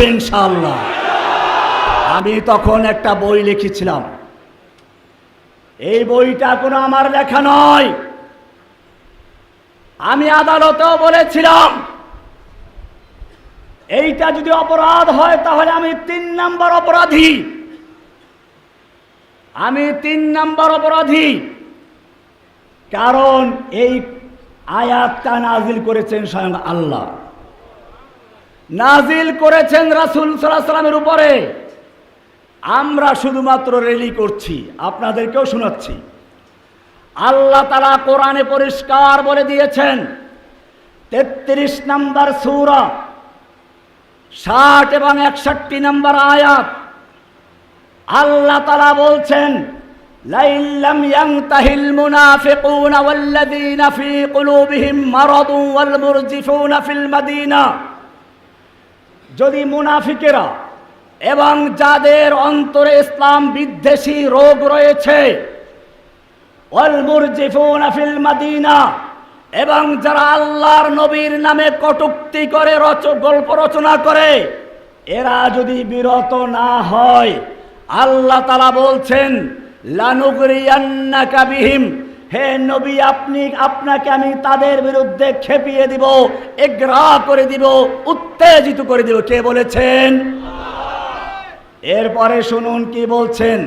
ইনশাআল্লাহ। আমি তখন একটা বই লিখেছিলাম। এই বইটা কোনো আমার লেখা নয়। আমি আদালতেও বলেছিলাম, এইটা যদি অপরাধ হয় তাহলে আমি তিন নাম্বার অপরাধী। আমি তিন নাম্বার অপরাধী। কারণ এই আয়াতটা নাজিল করেছেন স্বয়ং আল্লাহ। নাজিল করেছেন রাসুল সাল্লামের উপরে। আমরা শুধুমাত্র রেলি করছি, আপনাদেরকেও শোনাচ্ছি। আল্লাহ তালা কোরআনে পরিষ্কার বলে দিয়েছেন, তেত্রিশ নম্বর সূরা, ষাট এবং একষট্টি নম্বর আয়াত। আল্লাহ তালা বলছেন লাইল্লাম ইয়াংতাহিল মুনাফিকুনা ওয়াল্লাযীনা ফী কুলুবিহিম মারাদু ওয়াল মুরজিফুনা ফিল মাদিনা। যদি মুনাফিকেরা এবং যাদের অন্তরে ইসলাম বিদ্বেষী রোগ রয়েছে এবং যারা আল্লাহর নবীর নামে কটুক্তি করে, রচ, গল্প রচনা করে, এরা যদি বিরত না হয়, আল্লাহ তালা বলছেন, লানুগরিয়ান্নাকা বিহিম হে নবী, আপনি, আপনাকে আমি তাদের বিরুদ্ধে খেপিয়ে দিব, এগ্রা করে দিব, উত্তেজিত করে দিব। কে বলেছেন? এরপরে শুনুন কি বলছেন।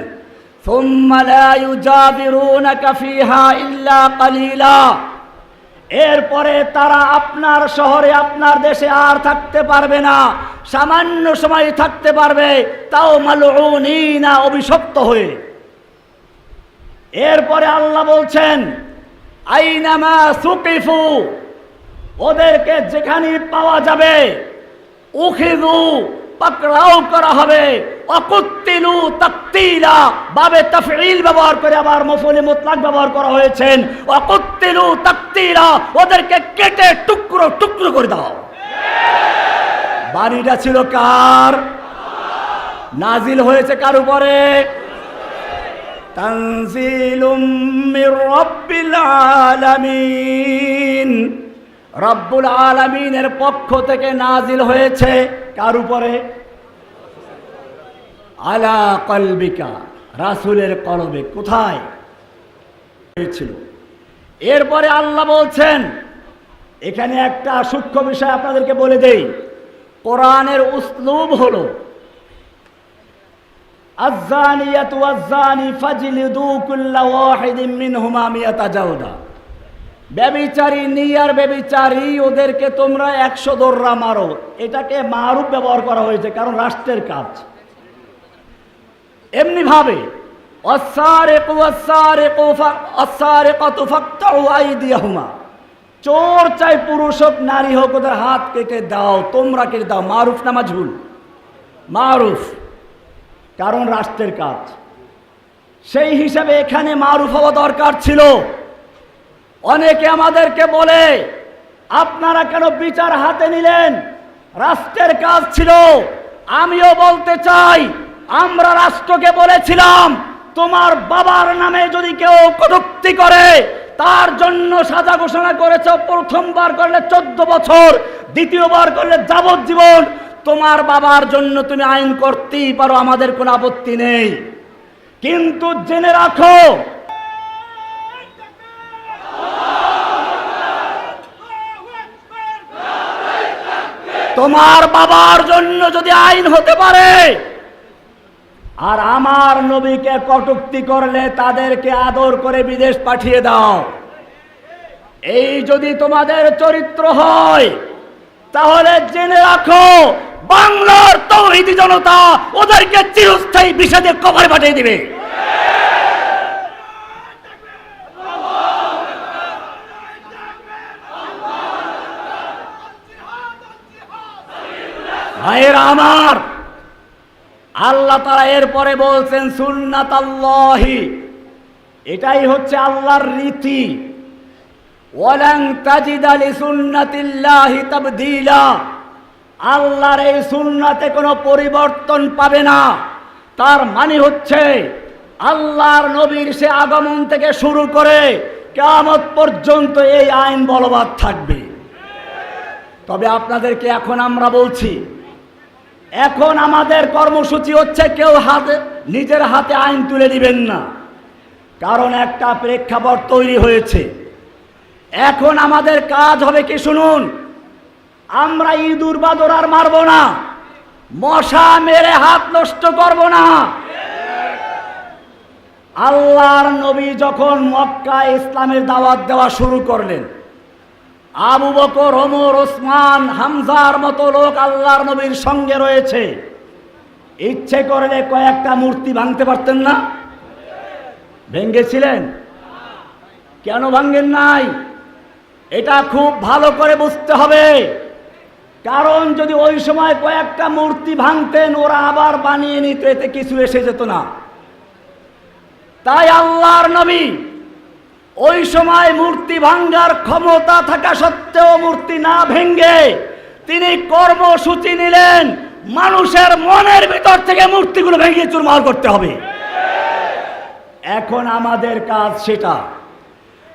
এরপরে তারা আপনার শহরে, আপনার দেশে আর থাকতে পারবে না, সামান্য সময় থাকতে পারবে, তাও মালুনা অভিশপ্ত হয়ে। এরপরে আল্লাহ বলছেন, আইনামা সুকিফু, ওদেরকে যেখানে পাওয়া যাবে উখিদু পাকড়াও করা হবে। অকুত্তিলু তাকতিলা, বাবে তাফঈল ব্যবহার করে আবার মফুলি মুতলাক ব্যবহার করা হয়েছেন অকুত্তিলু তাকতিলা, ওদেরকে কেটে টুকরো টুকরো করে দাও। বাড়িটা ছিল কার? নাজিল হয়েছে কার উপরে? তানজিলুম মির রাব্বিল আলামিন। রব্বুল আলামিনের পক্ষ থেকে নাজিল হয়েছে কার উপরে? আলা কলবিকা, রাসূলের কলবে। কোথায়? হয়েছিল এরপরে আল্লাহ বলছেন, এখানে একটা সূক্ষ্ম বিষয় আপনাদেরকে বলে দেই। কোরআনের উসলুব হলো الزانية والزاني فاجلدوا كل واحد منهما مئة جلدة ব্যবিচারী নিয়ার ব্যবিচারী ওদেরকে তোমরা একশো দোররা মারো এটাকে মারুফ ব্যবহার করা হয়েছে কারণ রাষ্ট্রের কাজ এমনি ভাবে চোর চাই পুরুষ হোক নারী হোক ওদের হাত কেটে দাও তোমরা কেটে দাও মারুফ নামা ঝুল মারুফ কারণ রাষ্ট্রের কাজ। সেই হিসাবে এখানে মারুফ হওয়া দরকার ছিল। অনেকে আমাদেরকে বলে, আপনারা কেন বিচার হাতে নিলেন? রাষ্ট্রের কাজ ছিল। আমিও বলতে চাই, আমরা রাষ্ট্রকে বলেছিলাম, তোমার বাবার নামে যদি কেউ কটুক্তি করে, তার জন্য সাজা ঘোষণা করেছ, প্রথমবার করলে চোদ্দ বছর, দ্বিতীয়বার করলে যাবজ্জীবন তোমার বাবার জন্য তুমি আইন করতেই পারো, আমাদের কোনো আপত্তি নেই। কিন্তু জেনে রাখো, তোমার বাবার জন্য যদি আইন হতে পারে, আর আমার নবীকে কটুক্তি করলে তাদেরকে আদর করে বিদেশ পাঠিয়ে দাও। এই যদি তোমাদের চরিত্র হয় তাহলে জেনে রাখো, বাংলার তৌহিদি জনতা ওদেরকে চিরস্থায়ী বিষাদে কবরে পাঠিয়ে দিবে। ভাইয়ের আমার, আল্লাহ তারা এরপরে বলছেন সুন্নাত আল্লাহি এটাই হচ্ছে আল্লাহর রীতি। আল্লাহর এই সুন্নাতে কোনো পরিবর্তন পাবে না। তার মানে হচ্ছে, আল্লাহর নবীর সে আগমন থেকে শুরু করে কেয়ামত পর্যন্ত এই আইন বলবৎ থাকবে। তবে আপনাদেরকে এখন আমরা বলছি, এখন আমাদের কর্মসূচি হচ্ছে কেউ হাতে, নিজের হাতে আইন তুলে দিবেন না। কারণ একটা প্রেক্ষাপট তৈরি হয়েছে। এখন আমাদের কাজ হবে কি শুনুন? আমরা ইঁদুর বাদর আর মারবো না। মশা মেরে হাত নষ্ট করব না। আল্লাহর নবী যখন মক্কা ইসলামের দাওয়াত দেওয়া শুরু করলেন, আবু বকর, ওমর, ওসমান, হামজার মতো লোক আল্লাহর নবীর সঙ্গে রয়েছে। ইচ্ছে করলে কয়েকটা মূর্তি ভাঙতে পারতেন না? ভেঙ্গেছিলেন? কেন ভাঙ্গেন নাই? এটা খুব ভালো করে বুঝতে হবে। কারণ যদি ওই সময় কয়েকটা মূর্তি ভাঙতেন, ওরা আবার বানিয়ে নিত, এতে কিছু এসে যেত না। তাই আল্লাহর নবী ওই সময় মূর্তি ভাঙ্গার ক্ষমতা থাকা সত্ত্বেও মূর্তি না ভেঙ্গে তিনি কর্মসূচি নিলেন, মানুষের মনের ভিতর থেকে মূর্তিগুলো ভেঙে চুরমার করতে হবে। এখন আমাদের কাজ সেটা।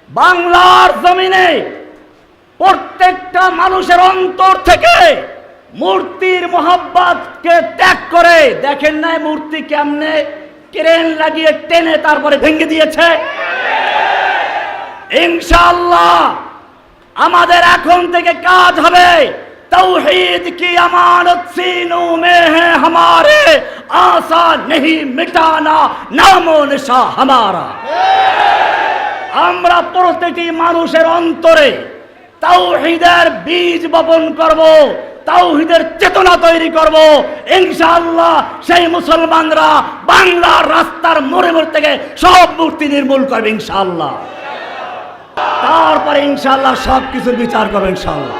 বাংলার জমিনে প্রত্যেকটা মানুষের অন্তর থেকে মূর্তির মোহাব্বাতকে ত্যাগ করে, দেখেন নাই মূর্তি কেমনে ক্রেন লাগিয়ে টেনে তারপরে ভেঙে দিয়েছে? ইনশাল্লাহ আমাদের এখন থেকে কাজ হবে, তৌহিদ কি আমানত সিনু মে হামারে, আশা নেহি মিটানা, নামো নিশা হামারা। আমরা প্রতিটি মানুষের অন্তরে তাওহিদের বীজ বপন করব, তাওহিদের চেতনা তৈরি করব। ইনশাআল্লাহ সেই মুসলমানরা বাংলার রাস্তার মোড়ে মোড় থেকে সব মূর্তি নির্মূল করবে ইনশাআল্লাহ। তারপরে ইনশাআল্লাহ সব কিছুর বিচার করবে ইনশাআল্লাহ।